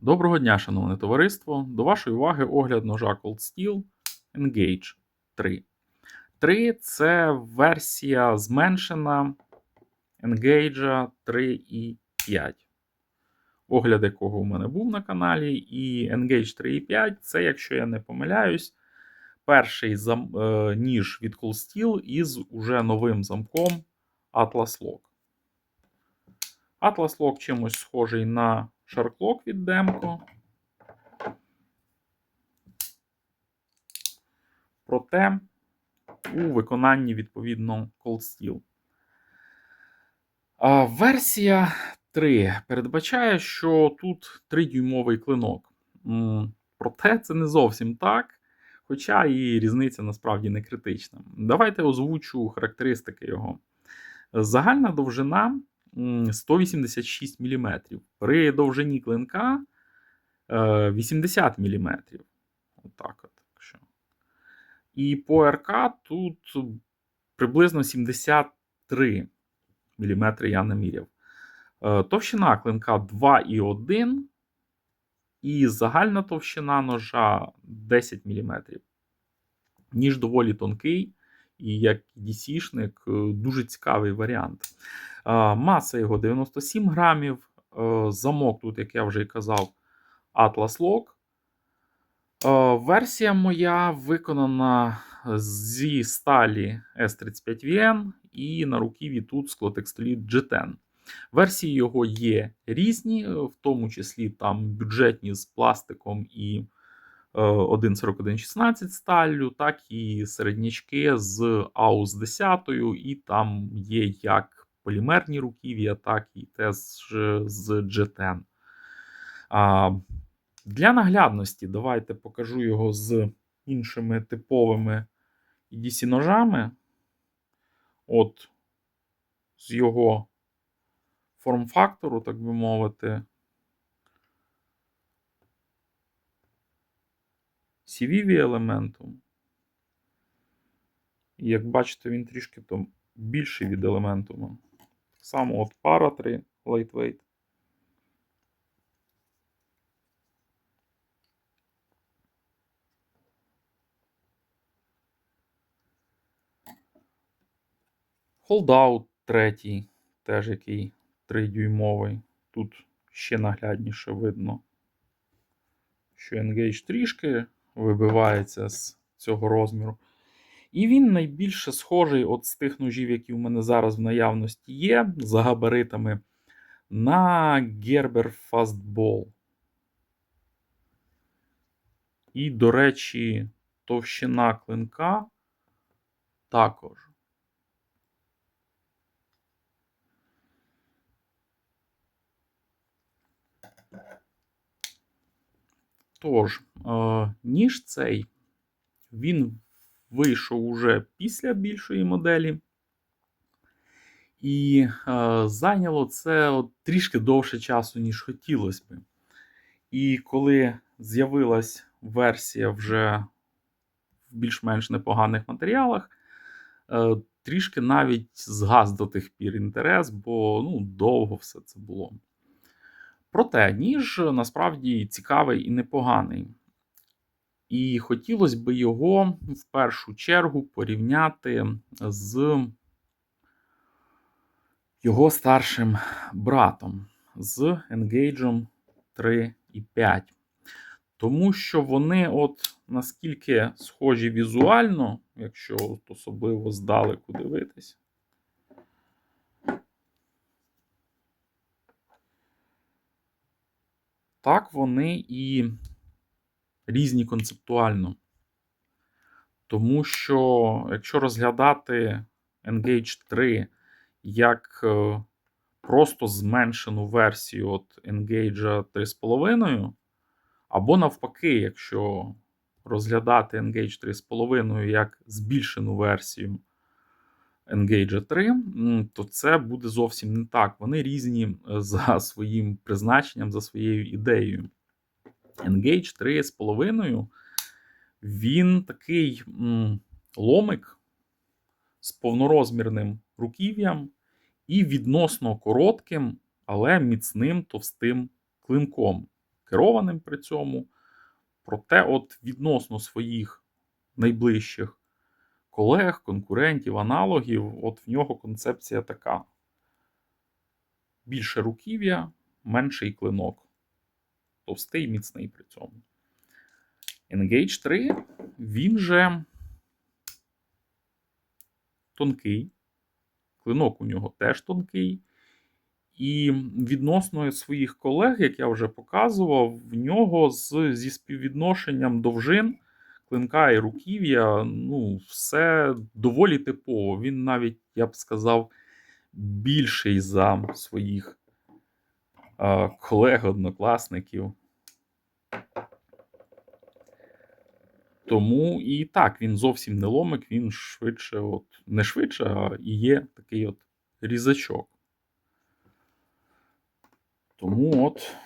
Доброго дня, шановне товариство! До вашої уваги огляд ножа Cold Steel Engage 3. 3 це версія зменшена Engage 3.5. Огляд якого у мене був на каналі. І Engage 3.5 це, якщо я не помиляюсь, перший зам... е, ніж від Cold Steel із уже новим замком Atlas Lock. Atlas Lock чимось схожий на Sharklock від Demko. Проте у виконанні відповідно Cold Steel. А, Версія 3 передбачає, що тут 3-дюймовий клинок. Проте це не зовсім так. Хоча і різниця насправді не критична. Давайте озвучу характеристики його. Загальна довжина 186 мм. При довжині клинка е, 80 мм. Отак от. якщо. І по РК тут приблизно 73 мм я наміряв. Е, Товщина клинка 2,1 і загальна товщина ножа 10 мм. Ніж доволі тонкий, і як DC-шник е, дуже цікавий варіант. Маса його 97 грамів. Е, Замок тут, як я вже і казав, Atlas Lock. Е, Версія моя виконана зі сталі S35VN і на руків'ї тут склотекстоліт G10. Версії його є різні, в тому числі там бюджетні з пластиком і 1.4116 сталлю, так і середнячки з AUS 10, і там є як полімерні руків'я, так і те з, з G10. А, Для наглядності давайте покажу його з іншими типовими EDC ножами. От, з його форм-фактору, так би мовити. CVV елементом. І як бачите, він трішки то більший від елементума. Так само от пара 3 Lightweight. Holdout третій, теж який 3-дюймовий. Тут ще наглядніше видно, що Engage трішки вибивається з цього розміру. І він найбільше схожий от з тих ножів, які в мене зараз в наявності є, за габаритами, на Gerber Fastball. І, до речі, товщина клинка також. Тож, е, ніж цей, він вийшов уже після більшої моделі. І е, зайняло це от трішки довше часу, ніж хотілося би. І коли з'явилась версія вже в більш-менш непоганих матеріалах, е, трішки навіть згас до тих пір інтерес, бо ну, довго все це було. Проте, ніж насправді цікавий і непоганий. І хотілося б його в першу чергу порівняти з його старшим братом, з Engage 3 і 5. Тому що вони, от наскільки схожі візуально, якщо от особливо здалеку дивитись. Так вони і різні концептуально. Тому що, якщо розглядати Engage 3 як е, просто зменшену версію от Engage 3,5, або навпаки, якщо розглядати Engage 3,5 як збільшену версію Engage 3, то це буде зовсім не так. Вони різні за своїм призначенням, за своєю ідеєю. Engage 3,5 він такий ломик з повнорозмірним руків'ям і відносно коротким, але міцним товстим клинком. керованим при цьому. Проте, от відносно своїх найближчих колег, конкурентів, аналогів, от в нього концепція така: більше руків'я, менший клинок. Товстий, міцний при цьому. Engage 3, він же тонкий. Клинок у нього теж тонкий. І відносно своїх колег, як я вже показував, в нього з, зі співвідношенням довжин клинка і руків'я, ну, все доволі типово. Він навіть, я б сказав, більший за своїх е, колег, однокласників. Тому і так, він зовсім не ломик, він швидше, от, не швидше, а і є такий от різачок. Тому от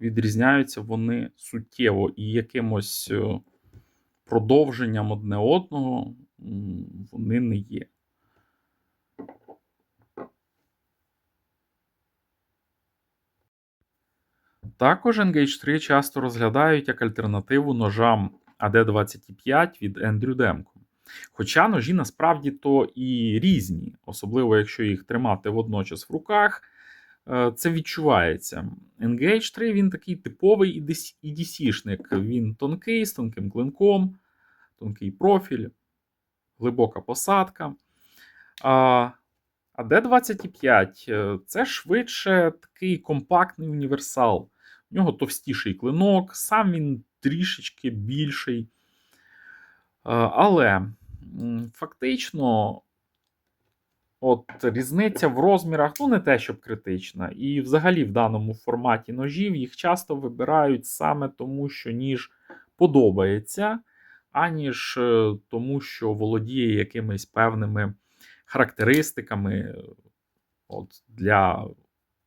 відрізняються вони суттєво і якимось е, продовженням одне одного вони не є. Також Engage 3 часто розглядають як альтернативу ножам AD25 від Ендрю Демко. Хоча ножі насправді то і різні, особливо якщо їх тримати водночас в руках, це відчувається. Engage 3 він такий типовий EDC-шник. Він тонкий, з тонким клинком, тонкий профіль, глибока посадка. А а D25 е, це швидше такий компактний універсал. У нього товстіший клинок, сам він трішечки більший. Е, Але фактично, от різниця в розмірах, ну, не те, щоб критична. І взагалі в даному форматі ножів їх часто вибирають саме тому, що ніж подобається, аніж е, тому, що володіє якимись певними характеристиками от, для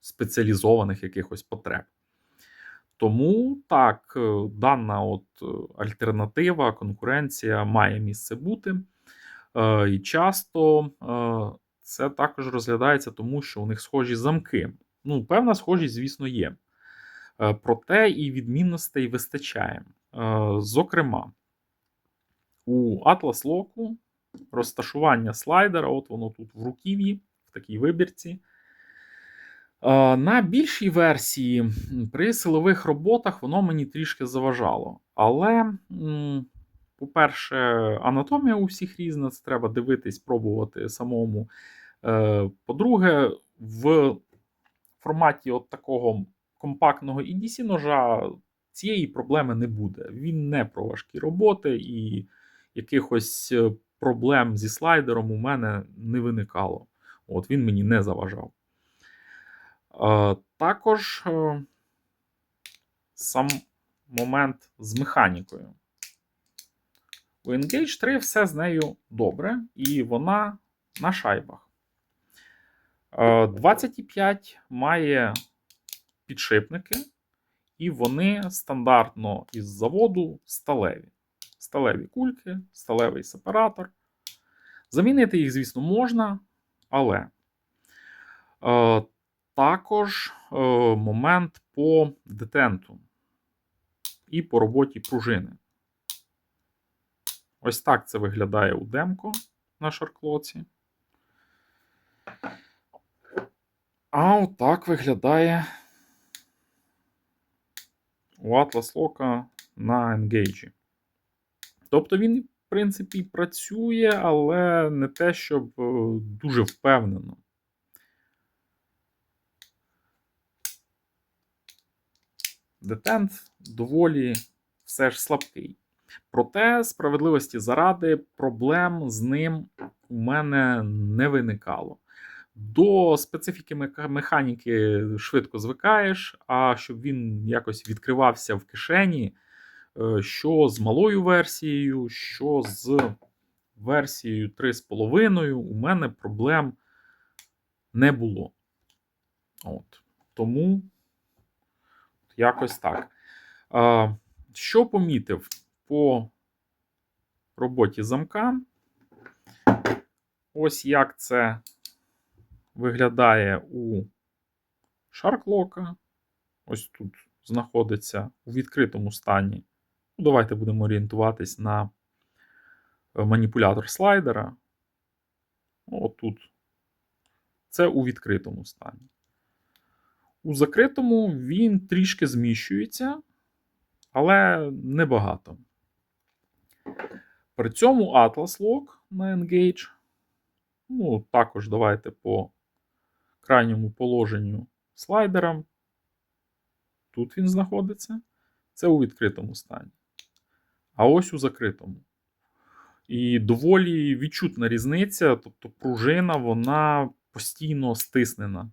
спеціалізованих якихось потреб. Тому так, е, дана от е, альтернатива, конкуренція має місце бути. Е, І часто е, це також розглядається, тому що у них схожі замки. Ну, певна схожість, звісно, є. Е, Проте і відмінностей вистачає. Е, Зокрема, у Atlas Lock розташування слайдера, от воно тут в руків'ї, в такій вибірці. На більшій версії при силових роботах воно мені трішки заважало. Але, по-перше, анатомія у всіх різна, це треба дивитись, пробувати самому. Е, по-друге, в форматі от такого компактного EDC ножа цієї проблеми не буде. Він не про важкі роботи, і якихось е, проблем зі слайдером у мене не виникало. От Він мені не заважав. Також е, сам момент з механікою. У Engage 3 все з нею добре, і вона на шайбах. 25 має підшипники, і вони стандартно із заводу сталеві. Сталеві кульки, сталевий сепаратор. Замінити їх, звісно, можна, але також е, момент по детенту і по роботі пружини. Ось так це виглядає у демко на шарклоці. А отак виглядає у Atlas Lock на Engage. Тобто він, в принципі, працює, але не те, щоб е, дуже впевнено. детент доволі все ж слабкий. Проте, справедливості заради, проблем з ним у мене не виникало. До специфіки механіки швидко звикаєш, а щоб він якось відкривався в кишені, е, що з малою версією, що з версією 3,5, у мене проблем не було. От. Тому. Якось так. Що помітив по роботі замка? Ось як це виглядає у шарклока. ось тут знаходиться у відкритому стані. Ну, Давайте будемо орієнтуватись на е, маніпулятор слайдера. Отут. Це у відкритому стані. У закритому він трішки зміщується, але небагато. При цьому Atlas Lock на Engage. Ну, також давайте по крайньому положенню слайдера. Тут він знаходиться. Це у відкритому стані. А ось у закритому. І доволі відчутна різниця, тобто пружина, вона постійно стиснена.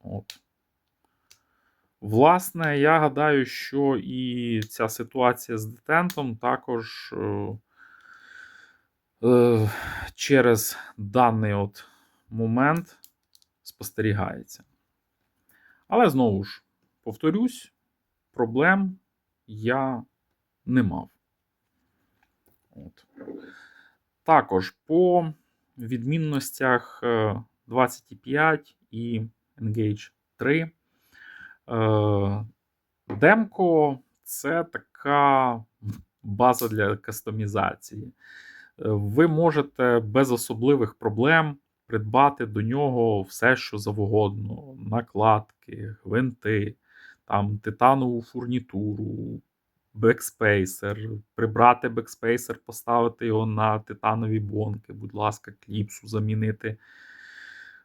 От. Власне, я гадаю, що і ця ситуація з детентом також е, е, через даний от момент спостерігається. Але знову ж, повторюсь, проблем я не мав. От. Також по відмінностях е, 25 і Engage 3. Е, Демко це така база для кастомізації. Е, Ви можете без особливих проблем придбати до нього все, що завгодно: накладки, гвинти, там, титанову фурнітуру, бекспейсер, прибрати бекспейсер, поставити його на титанові бонки, будь ласка, кліпсу замінити.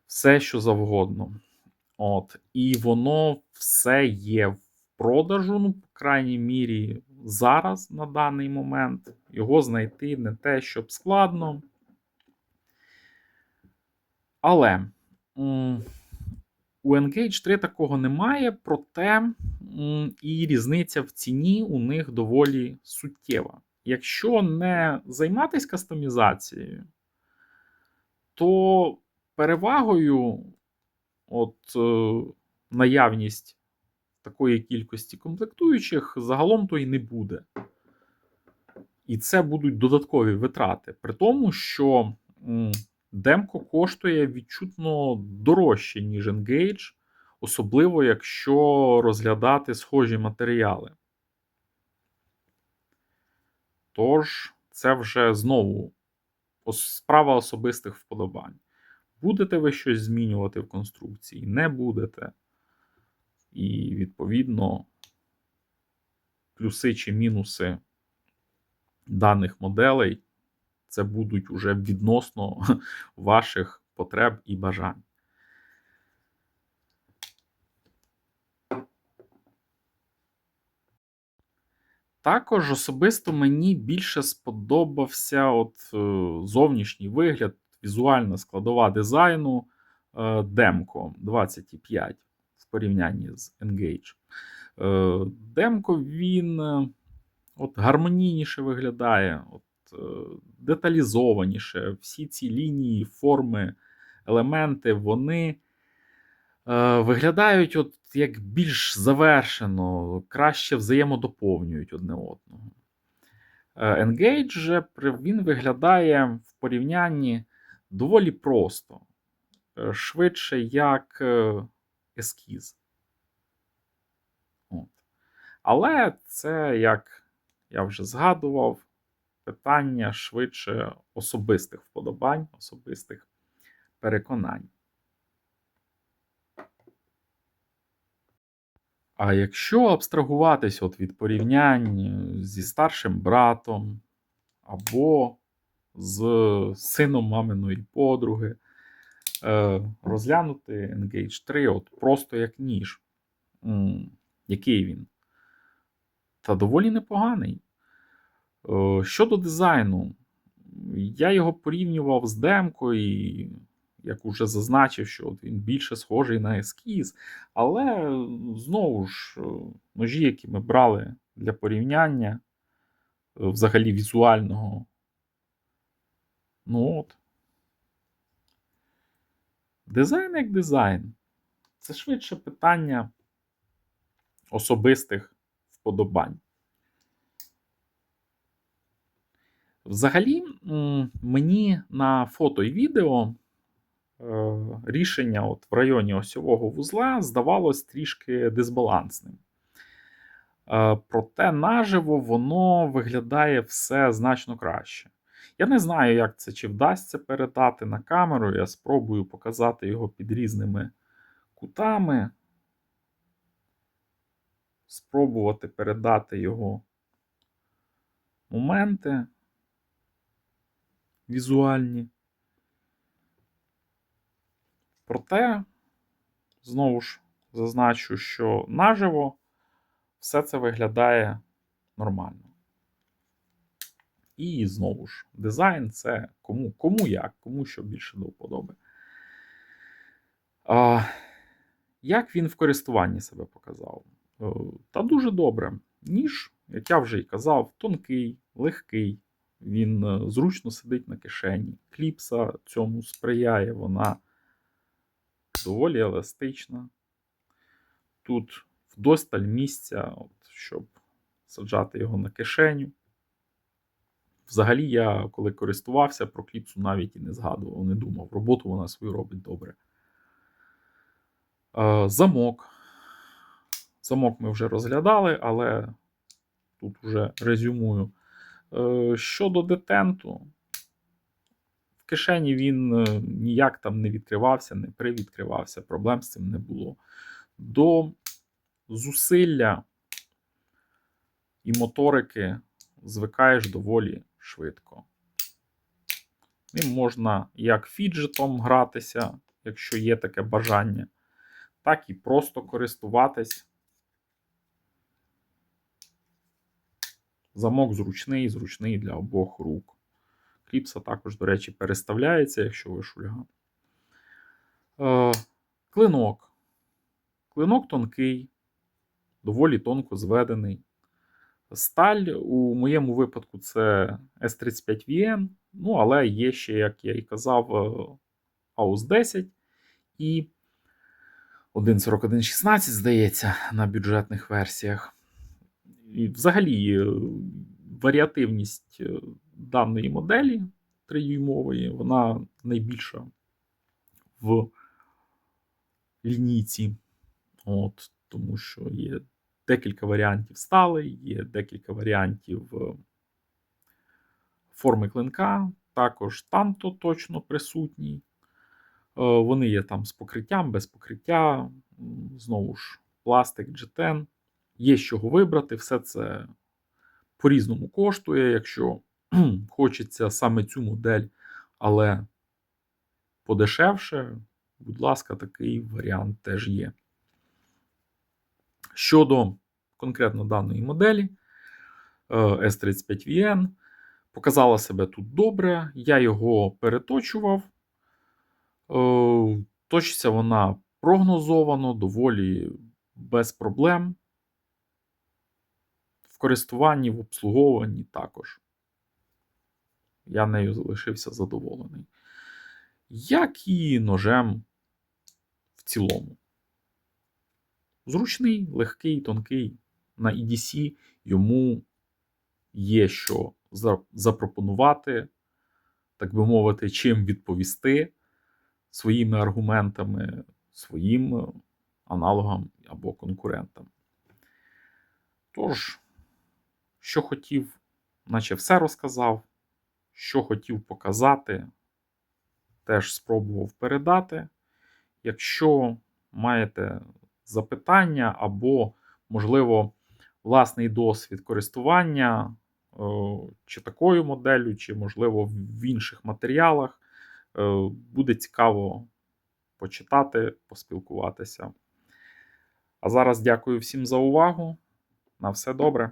Все, що завгодно. От. І воно все є в продажу, ну, по крайній мірі, зараз на даний момент. Його знайти не те, щоб складно. Але у Engage 3 такого немає, проте і різниця в ціні у них доволі суттєва. Якщо не займатися кастомізацією, то перевагою от е, наявність такої кількості комплектуючих загалом то і не буде. І це будуть додаткові витрати. При тому, що демко коштує відчутно дорожче, ніж Engage, особливо якщо розглядати схожі матеріали. Тож, це вже знову справа особистих вподобань. Будете ви щось змінювати в конструкції? Не будете. І, відповідно, плюси чи мінуси даних моделей це будуть уже відносно ваших потреб і бажань. Також особисто мені більше сподобався от е, зовнішній вигляд, візуальна складова дизайну е, Демко 25 в порівнянні з Engage. Е, Демко він от гармонійніше виглядає, от, деталізованіше. Всі ці лінії, форми, елементи, вони е, виглядають от як більш завершено, краще взаємодоповнюють одне одного. Е, Engage же він виглядає в порівнянні доволі просто, е, швидше як ескіз. От. Але це, як я вже згадував, питання швидше особистих вподобань, особистих переконань. А якщо абстрагуватись от від порівнянь зі старшим братом або з сином маминої подруги, е, розглянути Engage 3 от просто як ніж. Який він? Та доволі непоганий. Е, Щодо дизайну, я його порівнював з демко і, як уже зазначив, що він більше схожий на ескіз. Але знову ж, е, ножі, які ми брали для порівняння, е, взагалі візуального. Ну от. Дизайн як дизайн. Це швидше питання особистих вподобань. Взагалі, мені на фото і відео е, рішення от в районі осьового вузла здавалось трішки дисбалансним. Е, Проте наживо воно виглядає все значно краще. Я не знаю, як це чи вдасться передати на камеру. Я спробую показати його під різними кутами. Спробувати передати його моменти візуальні. Проте, знову ж зазначу, що наживо все це виглядає нормально. І знову ж, дизайн це кому кому як, кому що більше до вподоби. А, Як він в користуванні себе показав? Е, Та дуже добре. Ніж, як я вже й казав, тонкий, легкий, він е, зручно сидить на кишені. Кліпса цьому сприяє, вона доволі еластична. Тут вдосталь місця, от, щоб саджати його на кишеню. Взагалі, я коли користувався про кліпсу, навіть і не згадував, не думав. Роботу вона свою робить добре. Е, Замок. Замок ми вже розглядали, але тут вже резюмую. Е, Щодо детенту, в кишені він е, ніяк там не відкривався, не привідкривався, проблем з цим не було. До зусилля і моторики звикаєш доволі швидко. Ним можна як фіджетом гратися, якщо є таке бажання, так і просто користуватись. Замок зручний, зручний для обох рук. Кліпса також, до речі, переставляється, якщо ви шульган. Е, клинок. Клинок тонкий, доволі тонко зведений. Сталь у моєму випадку це S35VN, ну, але є ще, як я і казав, AUS 10 і 1.4116, здається, на бюджетних версіях. І взагалі е, варіативність е, даної моделі 3-дюймової, вона найбільша в лінійці. От, Тому що є декілька варіантів сталий, є декілька варіантів е, форми клинка, також танто точно присутній. Вони є там з покриттям, без покриття, знову ж, пластик, джетен. Є з чого вибрати, все це по-різному коштує. Якщо хочеться саме цю модель, але подешевше, будь ласка, такий варіант теж є. Щодо конкретно даної моделі S35VN, показала себе тут добре, я його переточував. Точиться вона прогнозовано, доволі без проблем. Користуванні, в обслуговуванні також. Я нею залишився задоволений. Як і ножем в цілому. Зручний, легкий, тонкий. На EDC йому є що запропонувати, так би мовити, чим відповісти своїми аргументами, своїм аналогам або конкурентам. Тож, що хотів, наче все розказав, що хотів показати, теж спробував передати. Якщо маєте запитання або, можливо, власний досвід користування чи такою моделлю, чи, можливо, в інших матеріалах, е, буде цікаво почитати, поспілкуватися. А зараз дякую всім за увагу. На все добре.